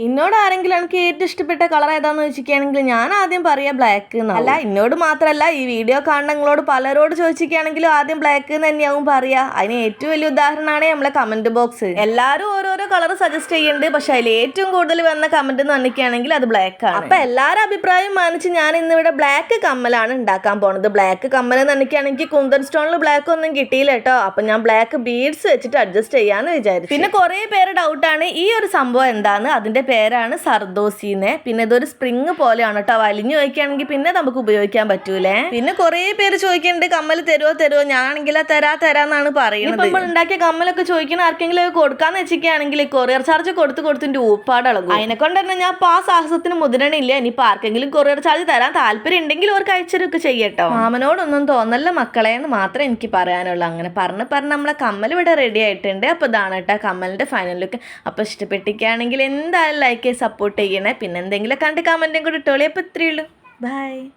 എന്നോട് ആരെങ്കിലും എനിക്ക് ഏറ്റവും ഇഷ്ടപ്പെട്ട കളർ ഏതാന്ന് ചോദിച്ചിരിക്കുകയാണെങ്കിൽ ഞാൻ ആദ്യം പറയാ ബ്ലാക്ക് അല്ല ഇന്നോട് മാത്രമല്ല ഈ വീഡിയോ കാണുന്ന നിങ്ങളോട് പലരോട് ചോദിച്ചിരിക്കുകയാണെങ്കിലും ആദ്യം ബ്ലാക്ക് എന്ന് തന്നെയാവും പറയാ. അതിന് ഏറ്റവും വലിയ ഉദാഹരണമാണ് നമ്മളെ കമന്റ് ബോക്സ് എല്ലാവരും ഓരോരോ കളർ സജസ്റ്റ് ചെയ്യുന്നുണ്ട് പക്ഷെ അതിൽ ഏറ്റവും കൂടുതൽ വന്ന കമന്റ് എന്ന് പറഞ്ഞിരിക്കുകയാണെങ്കിൽ അത് ബ്ലാക്ക് ആണ്. അപ്പൊ എല്ലാവരും അഭിപ്രായം മാനിച്ച് ഞാൻ ഇന്ന് ഇവിടെ ബ്ലാക്ക് കമ്മലാണ് ഉണ്ടാക്കാൻ പോണത്. ബ്ലാക്ക് കമ്മൽ എന്ന് പറഞ്ഞിരിക്കുകയാണെങ്കിൽ കുന്തൻ സ്റ്റോണിൽ ബ്ലാക്ക് ഒന്നും കിട്ടിയില്ല കേട്ടോ. അപ്പൊ ഞാൻ ബ്ലാക്ക് ബീഡ്സ് വെച്ചിട്ട് അഡ്ജസ്റ്റ് ചെയ്യാന്ന് വിചാരിച്ചു. പിന്നെ കുറെ പേര് ആണ് ഈ ഒരു സംഭവം എന്താണ് അതിന്റെ പേരാണ് സർദോസിനെ പിന്നെ ഇതൊരു സ്പ്രിങ് പോലെയാണ് കേട്ടോ. വലിഞ്ഞു വയ്ക്കുകയാണെങ്കിൽ പിന്നെ നമുക്ക് ഉപയോഗിക്കാൻ പറ്റൂലേ. പിന്നെ കുറെ പേര് ചോദിക്കുന്നുണ്ട് കമ്മൽ തരുമോ തരുമോ ഞാനാണെങ്കിൽ തരാ തരാന്നാണ് പറയുന്നത് നമ്മൾ ഉണ്ടാക്കിയ കമ്മലൊക്കെ ചോദിക്കുന്ന ആർക്കെങ്കിലും കൊടുക്കാന്ന് വെച്ചിരിക്കുകയാണെങ്കിൽ കൊറിയർ ചാർജ് കൊടുത്ത് കൊടുത്തിട്ട് ഊപ്പാട് ഇളകും അതിനെ കൊണ്ടുതന്നെ ഞാൻ ഇപ്പൊ ആ സാഹസത്തിന് മുതിരണില്ല. ഇനിയിപ്പോ ആർക്കെങ്കിലും കൊറിയർ ചാർജ് തരാൻ താല്പര്യം ഉണ്ടെങ്കിൽ അവർക്ക് അയച്ചൊക്കെ ചെയ്യട്ടോ. മാമനോടൊന്നും തോന്നല്ല മക്കളെ എന്ന് മാത്രം എനിക്ക് പറയാനുള്ളൂ. അങ്ങനെ പറഞ്ഞ് പറഞ്ഞ് നമ്മളെ കമ്മൽ ഇവിടെ റെഡി ആയിട്ടുണ്ട്. അപ്പോൾ ഇതാണ് കേട്ടോ കമ്മലിന്റെ ഫൈനൽ ലുക്ക് അപ്പോൾ ഇഷ്ടപ്പെട്ടിരിക്കുകയാണെങ്കിൽ എന്തായാലും ലൈക്ക് സപ്പോർട്ട് ചെയ്യണേ. പിന്നെ എന്തെങ്കിലും കണ്ട് കമന്റും കൂടി ഇട്ടോളി. അപ്പോൾ ഇത്രയേ ഉള്ളൂ. ബൈ